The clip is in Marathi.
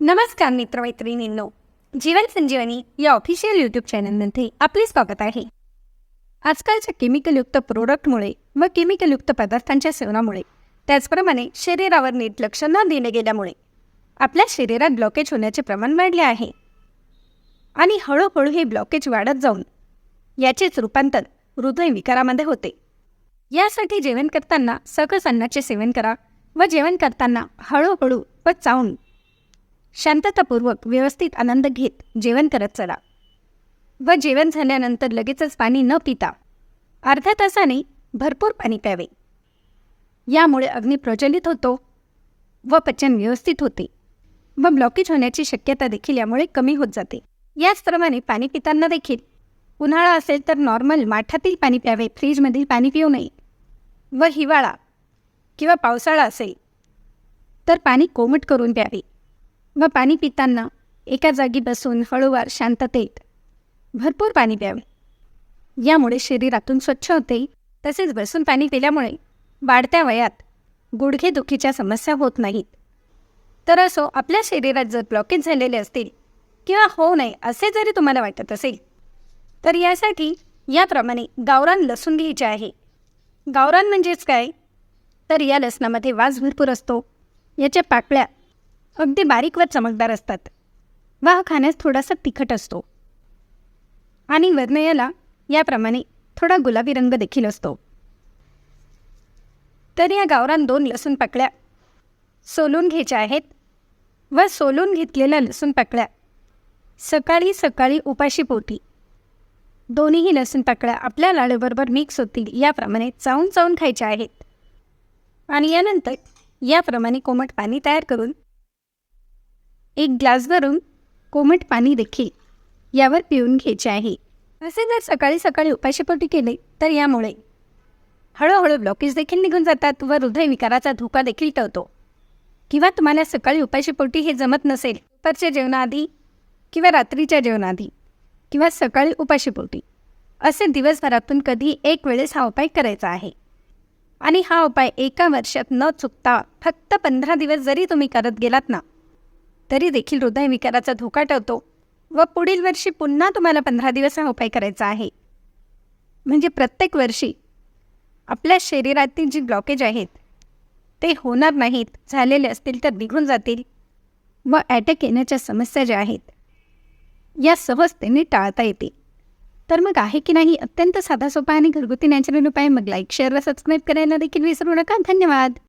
नमस्कार मित्रमैत्रिणींनो जीवन संजीवनी या ऑफिशियल यूट्यूब चॅनलमध्ये आपले स्वागत आहे. आजकालच्या केमिकलयुक्त प्रोडक्टमुळे व केमिकलयुक्त पदार्थांच्या सेवनामुळे त्याचप्रमाणे शरीरावर नीट लक्ष न देणे गेल्यामुळे आपल्या शरीरात ब्लॉकेज होण्याचे प्रमाण वाढले आहे. आणि हळूहळू हे ब्लॉकेज वाढत जाऊन याचेच रूपांतर हृदयविकारामध्ये होते. यासाठी जेवण करताना सकस अन्नाचे सेवन करा व जेवण करताना हळूहळू व चावून शांततापूर्वक व्यवस्थित आनंद घेत जेवण करत चला. व जेवण झाल्यानंतर लगेचच पाणी न पिता अर्ध्या तासाने भरपूर पाणी प्यावे. यामुळे अग्नी प्रज्वलित होतो व पचन व्यवस्थित होते व ब्लॉकेज होण्याची शक्यता देखील यामुळे कमी होत जाते. याचप्रमाणे पाणी पिताना देखील उन्हाळा असेल तर नॉर्मल माठातील पाणी प्यावे. फ्रीजमधील पाणी पिऊ नये. व हिवाळा किंवा पावसाळा असेल तर पाणी कोमट करून प्यावे. व पाणी पिताना एका जागी बसून हळूवार शांततेत भरपूर पाणी प्यावे. यामुळे शरीरातून स्वच्छ होते. तसेच बसून पाणी पिल्यामुळे वाढत्या वयात गुडघेदुखीच्या समस्या होत नाहीत. तर असो आपल्या शरीरात जर ब्लॉकेज झालेले असतील किंवा होऊ नये असे जरी तुम्हाला वाटत असेल तर यासाठी याप्रमाणे गावरान लसूण घ्यायचे आहे. गावरान म्हणजेच काय? तर या लसणामध्ये वास भरपूर असतो. याच्या पाकळ्या अगदी बारीक व चमकदार असतात. व हा खाण्यास थोडासा तिखट असतो. आणि वर्ण याला याप्रमाणे थोडा गुलाबी रंग देखील असतो. तर या गावरान दोन लसूण पाकळ्या सोलून घ्यायच्या आहेत व सोलून घेतलेल्या लसूण पाकळ्या सकाळी सकाळी उपाशी पोटी दोन्हीही लसूण पाकळ्या आपल्या लाडूबरोबर मिक्स होतील याप्रमाणे चावून चावून खायच्या आहेत. आणि यानंतर याप्रमाणे कोमट पाणी तयार करून एक ग्लास भरून कोमट पाणी देखील यावर पिऊन घ्यायचे आहे. असे जर सकाळी सकाळी उपाशीपोटी केले तर यामुळे हळूहळू ब्लॉकेज देखील निघून जातात व हृदयविकाराचा धोका देखील टळतो. किंवा तुम्हाला सकाळी उपाशीपोटी हे जमत नसेल दुपारच्या जेवणाआधी किंवा रात्रीच्या जेवणाआधी किंवा सकाळी उपाशीपोटी असे दिवसभरातून कधी एक वेळेस हा उपाय करायचा आहे. आणि हा उपाय एका वर्षात न चुकता फक्त पंधरा दिवस जरी तुम्ही करत गेलात ना तरी देखील हृदयविकाराचा धोका टळतो व पुढील वर्षी पुन्हा तुम्हाला पंधरा दिवस हा उपाय करायचा आहे. म्हणजे प्रत्येक वर्षी आपल्या शरीरातील जी ब्लॉकेज आहेत ते होणार नाहीत झालेले असतील तर निघून जातील व ॲटॅक येण्याच्या समस्या ज्या आहेत या सहजतेने टाळता येते. तर मग आहे की नाही? अत्यंत साधा सोपा आणि घरगुती नॅचरल उपाय मग लाईक शेअर सबस्क्राईब करायला देखील विसरू नका. धन्यवाद.